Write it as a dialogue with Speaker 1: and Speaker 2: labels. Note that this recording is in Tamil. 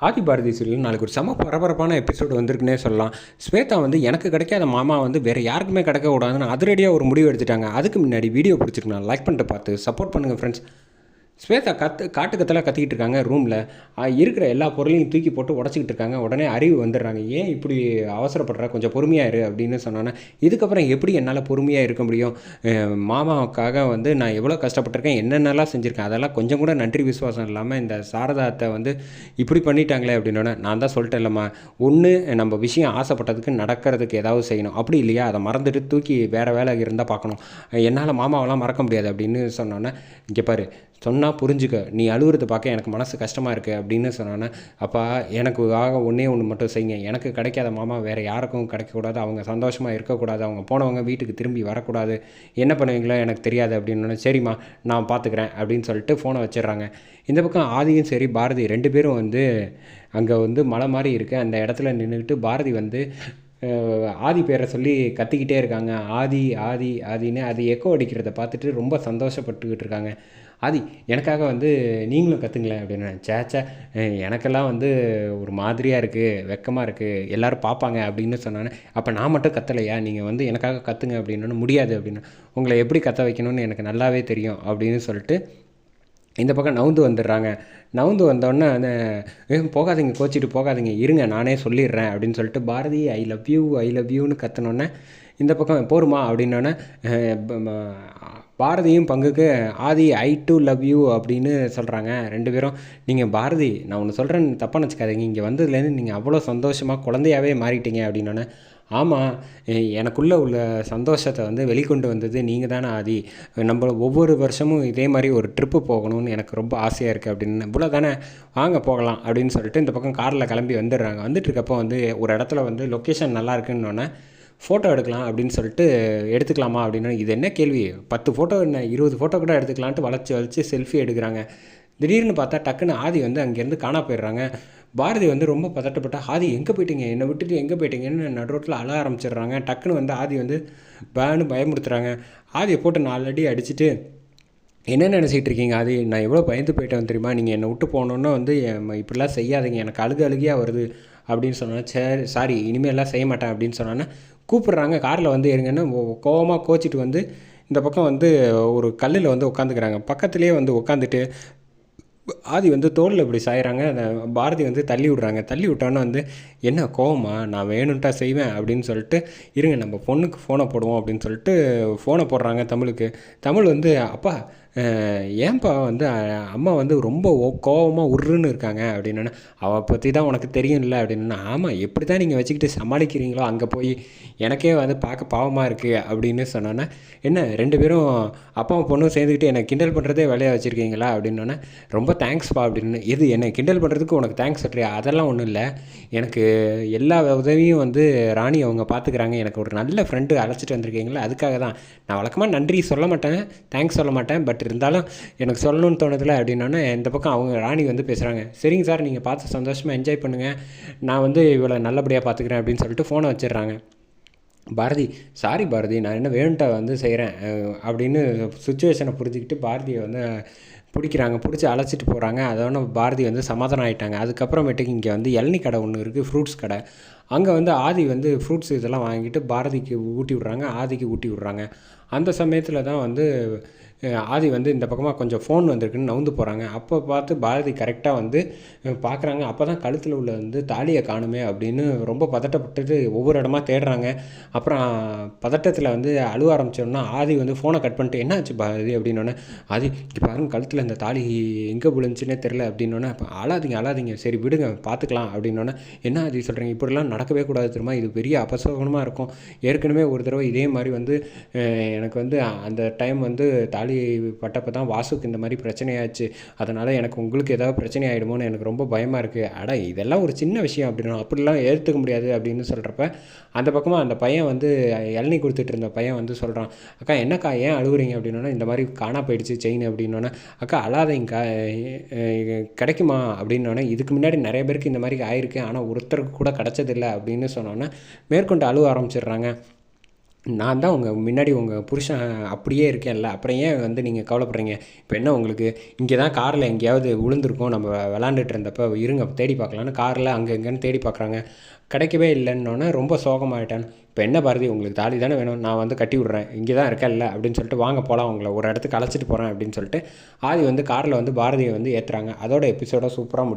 Speaker 1: ஆதி பாரதி சீரியல் நாளைக்கு ஒரு செம பரபரப்பான எபிசோடு வந்திருக்குன்னே சொல்லலாம். ஸ்வேதா வந்து எனக்கு கிடைக்காத மாமா வந்து வேறு யாருக்குமே கிடைக்க கூடாதுன்னு அதிரடியாக ஒரு முடிவு எடுத்துட்டாங்க. அதுக்கு முன்னாடி வீடியோ பிடிச்சிருக்கேன் லைக் பண்ணிட்டு பார்த்து சப்போர்ட் பண்ணுங்கள் ஃப்ரெண்ட்ஸ் ஸ்வேதா கத்து காட்டு கத்தலாக கத்திக்கிட்டு இருக்காங்க ரூமில் இருக்கிற எல்லா பொருளையும் தூக்கி போட்டு உடச்சிக்கிட்டு இருக்காங்க. உடனே அறிவு வந்துடுறாங்க. ஏன் இப்படி அவசரப்படுற? கொஞ்சம் பொறுமையாக இரு அப்படின்னு சொன்னோன்னே இதுக்கப்புறம் எப்படி என்னால் பொறுமையாக இருக்க முடியும்? மாமாவுக்காக வந்து நான் எவ்வளோ கஷ்டப்பட்டிருக்கேன்? என்னென்னலாம் செஞ்சுருக்கேன்? அதெல்லாம் கொஞ்சம் கூட நன்றி விசுவாசம் இல்லாமல் இந்த சாரதாத்தை வந்து இப்படி பண்ணிட்டாங்களே அப்படின்னோடனே நான் தான் சொல்லிட்டேன் இல்லைம்மா. ஒன்று நம்ம விஷயம் ஆசைப்பட்டதுக்கு நடக்கிறதுக்கு ஏதாவது செய்யணும். அப்படி இல்லையா? அதை மறந்துட்டு தூக்கி வேறு வேலை இருந்தால் பார்க்கணும். என்னால் மாமாவெல்லாம் மறக்க முடியாது அப்படின்னு சொன்னோன்னே இங்கே பாரு சொன்னால் புரிஞ்சுக்க. நீ அழுகுறத பார்க்க எனக்கு மனசு கஷ்டமாக இருக்குது அப்படின்னு சொன்னானே அப்பா எனக்கு ஆக ஒன்றே ஒன்று மட்டும் செய்யுங்க எனக்கு கிடைக்காத மாமா வேறு யாருக்கும் கிடைக்கக்கூடாது. அவங்க சந்தோஷமாக இருக்கக்கூடாது. அவங்க போனவங்க வீட்டுக்கு திரும்பி வரக்கூடாது. என்ன பண்ணுவீங்களோ எனக்கு தெரியாது அப்படின்னு சரிம்மா நான் பார்த்துக்கிறேன் அப்படின்னு சொல்லிட்டு ஃபோனை வச்சிடுறாங்க. இந்த பக்கம் ஆதியும் சரி பாரதி ரெண்டு பேரும் வந்து அங்கே வந்து மலை மாதிரி இருக்குது அந்த இடத்துல நின்றுக்கிட்டு பாரதி வந்து ஆதி பேரை சொல்லி கத்திக்கிட்டே இருக்காங்க. ஆதி ஆதி ஆதின்னு அது எக்கோ அடிக்கிறத பார்த்துட்டு ரொம்ப சந்தோஷப்பட்டுக்கிட்டு இருக்காங்க. ஆதி எனக்காக வந்து நீங்களும் கற்றுங்களேன் அப்படின்னு சேச்சே எனக்கெல்லாம் வந்து ஒரு மாதிரியாக இருக்குது வெக்கமாக இருக்குது எல்லோரும் பார்ப்பாங்க அப்படின்னு சொன்னானே. அப்போ நான் மட்டும் கத்தலையா? நீங்கள் வந்து எனக்காக கற்றுங்க அப்படின்னு முடியாது அப்படின்னு. உங்களை எப்படி கத்த வைக்கணும்னு எனக்கு நல்லாவே தெரியும் அப்படின்னு சொல்லிட்டு இந்த பக்கம் நவுந்து வந்துடுறாங்க. நவுந்து வந்தோடனே அந்த போகாதீங்க கோச்சிட்டு போகாதீங்க. இருங்க நானே சொல்லிடுறேன் அப்படின்னு சொல்லிட்டு Bharathi I love you I love யூன்னு கத்தினோன்னே இந்த பக்கம் போருமா? அப்படின்னோடனே பாரதியும் பங்குக்கு Aadhi I too love you அப்படின்னு சொல்கிறாங்க ரெண்டு பேரும். நீங்கள் பாரதி நான் ஒன்று சொல்கிறேன் தப்பாக நினச்சிக்காதீங்க. இங்கே வந்ததுலேருந்து நீங்கள் அவ்வளோ சந்தோஷமாக குழந்தையாவே மாறிட்டீங்க அப்படின்னோடனே ஆமாம் எனக்குள்ளே உள்ள சந்தோஷத்தை வந்து வெளிக்கொண்டு வந்தது நீங்கள் தானே ஆதி? நம்ம ஒவ்வொரு வருஷமும் இதே மாதிரி ஒரு ட்ரிப்பு போகணும்னு எனக்கு ரொம்ப ஆசையாக இருக்குது அப்படின்னு. இவ்வளோ தானே வாங்க போகலாம் அப்படின்னு சொல்லிட்டு இந்த பக்கம் காரில் கிளம்பி வந்துடுறாங்க. வந்துட்டு இருக்கப்போ வந்து ஒரு இடத்துல வந்து லொக்கேஷன் நல்லா இருக்குன்னொன்னே ஃபோட்டோ எடுக்கலாம் அப்படின்னு சொல்லிட்டு எடுத்துக்கலாமா அப்படின்னு. இது என்ன கேள்வி? பத்து ஃபோட்டோ என்ன? இருபது ஃபோட்டோ கூட எடுத்துக்கலான்ட்டு வளைச்சி வளைச்சி செல்ஃபி எடுக்கிறாங்க. திடீர்னு பார்த்தா டக்குன்னு ஆதி வந்து அங்கேருந்து காணா போயிடுறாங்க. பாரதி வந்து ரொம்ப பதட்டப்பட்டா ஆதி எங்கே போயிட்டீங்க? என்னை விட்டுட்டு எங்கே போயிட்டீங்கன்னு நடு ரோட்டில் அழ ஆரம்பிச்சிடுறாங்க. டக்குன்னு வந்து ஆதி வந்து பேன்னு பயமுறுத்துறாங்க. ஆதியை போட்டு நாலு அடி அடிச்சுட்டு என்ன நினச்சிட்டு இருக்கீங்க அது நான் எவ்வளோ பயந்து போயிட்டேன் தெரியுமா? நீங்கள் என்னை விட்டு போனோன்னே வந்து என் இப்படிலாம் செய்யாதீங்க. எனக்கு அழுகு அழுகியாக வருது. அப்படின்னு சொன்னேன் சரி சாரி இனிமேல்லாம் செய்ய மாட்டேன். அப்படின்னு சொன்னோன்னே கூப்பிட்றாங்க. காரில் வந்து இருங்கன்னு கோவமாக கோச்சிட்டு வந்து இந்த பக்கம் வந்து ஒரு கல்லில் வந்து உட்காந்துக்கிறாங்க. பக்கத்துலேயே வந்து உட்காந்துட்டு ஆதி வந்து தோளில் இப்படி சாயிறாங்க அந்த பாரதி வந்து தள்ளி விட்றாங்க. தள்ளி விட்டான்னா வந்து என்ன கோவமா? நான் வேணும்ட்டா செய்வேன் அப்படின்னு சொல்லிட்டு இருங்க நம்ம பொண்ணுக்கு ஃபோனை போடுவோம் அப்படின்னு சொல்லிட்டு ஃபோனை போடுறாங்க தமிழுக்கு. தமிழ் வந்து அப்பா ஏன்பா வந்து அம்மா வந்து ரொம்ப கோவமாக உருன்னு இருக்காங்க அப்படின்னு அவள் பற்றி தான் உனக்கு தெரியும்ல அப்படின்னு ஆமாம் எப்படி தான் நீங்கள் வச்சுக்கிட்டு சமாளிக்கிறீங்களோ அங்கே போய் எனக்கே வந்து பார்க்க பாவமாக இருக்குது அப்படின்னு சொன்னோன்னே என்ன ரெண்டு பேரும் அப்பாவும் பொண்ணும் சேர்ந்துக்கிட்டு என்னை கிண்டல் பண்ணுறதே வேலையாக வச்சுருக்கீங்களா? அப்படின்னோன்னே ரொம்ப தேங்க்ஸ்ப்பா அப்படின்னு எது என்னை கிண்டல் பண்ணுறதுக்கு உனக்கு தேங்க்ஸ் சொல்கிறியா அதெல்லாம் ஒன்றும் இல்லை. எனக்கு எல்லா உதவியும் வந்து ராணி அவங்க பார்த்துக்கிறாங்க எனக்கு ஒரு நல்ல ஃப்ரெண்டு அழைச்சிட்டு வந்திருக்கீங்களா? அதுக்காக தான். நான் வழக்கமாக நன்றி சொல்ல மாட்டேன் தேங்க்ஸ் சொல்ல மாட்டேன் பட் இருந்தாலும் எனக்கு சொல்லணும்னு தோணுதில்ல அப்படின்னா இந்த பக்கம் அவங்க ராணி வந்து பேசுகிறாங்க சரிங்க சார் நீங்கள் பார்த்து சந்தோஷமாக என்ஜாய் பண்ணுங்கள் நான் வந்து இவளை நல்லபடியாக பார்த்துக்கிறேன் அப்படின்னு சொல்லிட்டு ஃபோனை வச்சிடுறாங்க. பாரதி சாரி பாரதி நான் என்ன வேணுன்ட்டா வந்து செய்கிறேன் அப்படின்னு சுச்சுவேஷனை புரிஞ்சுக்கிட்டு பாரதியை வந்து பிடிக்கிறாங்க. பிடிச்சி அழைச்சிட்டு போகிறாங்க அதோட பாரதி வந்து சமாதானம் ஆகிட்டாங்க அதுக்கப்புறமேட்டுக்கு இங்கே வந்து இளநீ கடை ஒன்று இருக்குது ஃப்ரூட்ஸ் கடை. அங்கே வந்து ஆதி வந்து ஃப்ரூட்ஸ் இதெல்லாம் வாங்கிட்டு பாரதிக்கு ஊட்டி விட்றாங்க. ஆதிக்கு ஊட்டி விட்றாங்க. அந்த சமயத்தில் தான் வந்து ஆதி வந்து இந்த பக்கமாக கொஞ்சம் ஃபோன் வந்திருக்குன்னு நவுந்து போகிறாங்க அப்போ பார்த்து பாரதி கரெக்டாக வந்து பார்க்குறாங்க அப்போ தான் கழுத்தில் உள்ள வந்து தாலியை காணுமே அப்படின்னு ரொம்ப பதட்டப்பட்டுட்டு ஒவ்வொரு இடமா தேடுறாங்க. அப்புறம் பதட்டத்தில் வந்து அழுவ ஆரம்பிச்சோன்னா ஆதி வந்து ஃபோனை கட் பண்ணிட்டு என்னாச்சு பாரதி? அப்படின்னோடனே ஆதி இப்போ பாருங்க கழுத்தில் இந்த தாலி எங்கே விழுந்துச்சுன்னே தெரில அப்படின்னோடனே அப்போ அழாதீங்க அழாதீங்க. சரி விடுங்க பார்த்துக்கலாம் அப்படின்னோடனே என்ன ஆதி சொல்கிறீங்க இப்படிலாம் நடக்கவே கூடாது தெரியுமா? இது பெரிய அபசகனமாக இருக்கும். ஏற்கனவே ஒரு தடவை இதே மாதிரி வந்து எனக்கு வந்து அந்த டைம் வந்து தாலி பட்டப்போ தான் வாசுக்கு இந்த மாதிரி பிரச்சனையாச்சு. அதனால் எனக்கு உங்களுக்கு ஏதாவது பிரச்சனை ஆகிடுமோன்னு எனக்கு ரொம்ப பயமாக இருக்குது அடா இதெல்லாம் ஒரு சின்ன விஷயம் அப்படின்னா அப்படிலாம் ஏற்றுக்க முடியாது அப்படின்னு சொல்கிறப்ப அந்த பக்கமாக அந்த பையன் வந்து இளநி கொடுத்துட்டு இருந்த பையன் வந்து சொல்கிறான் அக்கா என்னக்கா ஏன் அழுகுறீங்க? அப்படின்னா இந்த மாதிரி காணா போயிடுச்சு செயின் அப்படின்னோடனே அக்கா அழாதீங்கக்கா கிடைக்குமா? அப்படின்னோடனே இதுக்கு முன்னாடி நிறைய பேருக்கு இந்த மாதிரி ஆயிருக்கு ஆனால் ஒருத்தருக்கு கூட கிடச்சதில்லை அப்படின்னு சொன்னோன்னே மேற்கொண்டு அழுவ ஆரம்பிச்சிடுறாங்க. நான் தான் உங்கள் முன்னாடி உங்கள் புருஷன் அப்படியே இருக்கேன்ல. அப்புறம் ஏன் வந்து நீங்கள் கவலைப்படுறீங்க? இப்போ என்ன உங்களுக்கு? இங்கே தான் காரில் எங்கேயாவது விழுந்திருக்கும். நம்ம விளாண்டுட்டு இருந்தப்போ இருங்க தேடி பார்க்கலான்னு காரில் அங்கே இங்கேன்னு தேடி பார்க்குறாங்க. கிடைக்கவே இல்லைன்னொன்னே ரொம்ப சோகமாயிட்டான். இப்போ என்ன பாரதி உங்களுக்கு தாலி தானே வேணும்? நான் வந்து கட்டி விட்றேன். இங்கே தான் இருக்கல அப்படின்னு சொல்லிட்டு வாங்க போகலாம் உங்களை ஒரு இடத்துக்கு அழைச்சிட்டு போகிறேன் அப்படின்னு சொல்லிட்டு ஆதி வந்து காரில் வந்து பாரதியை வந்து ஏற்றுறாங்க அதோட எபிசோட சூப்பராக